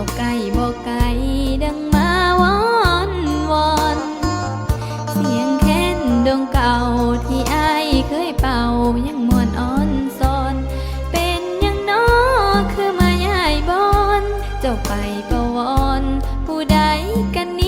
บ่ไก่บอกไก่ดังมาวอนวอนเสียงแค้นดงเก่าที่ไอเคยเป่ายังมวนอ่อนซอน เป็นยังน้อคือมาใหญ่บอน เจ้าไปประวอนผู้ใดกันนี้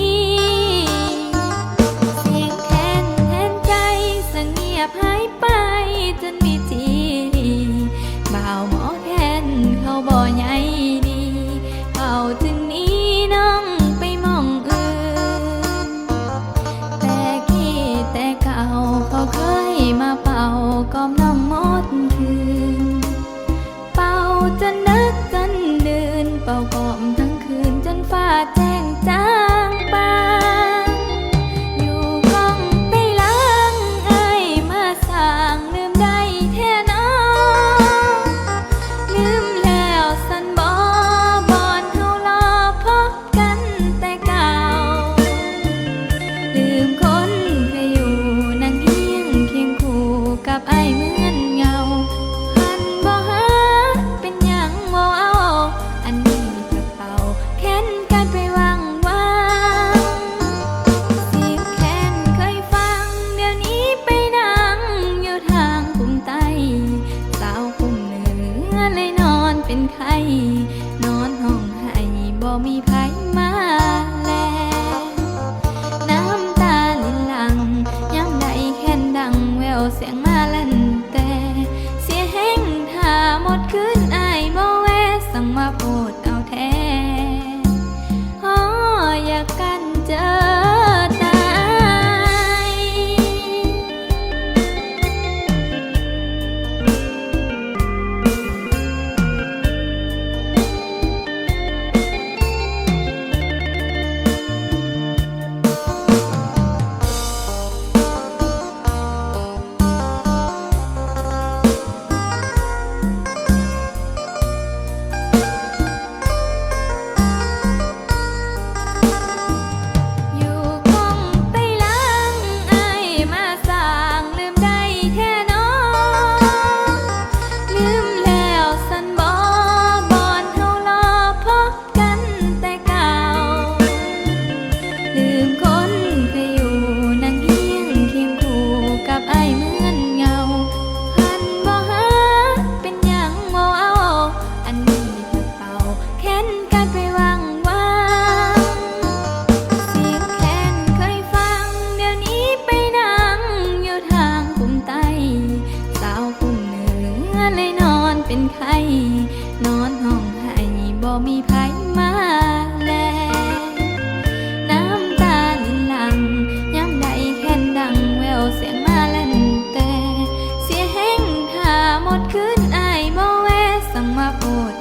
จะนักกันเดินเป่ากอม ให้นอนห้องให้บ่มีไผมาแล น้ำตาลินหลังยางไดแค่นดังแววเสียง ไผนอนห้องให้บ่มีไผมาแล น้ำตาลินหลังย้ำใดแค่นดังแววเสียงมาลันแต่ เสียแห้งท่าหมดคืนอายบ่แวสั่งมาโปด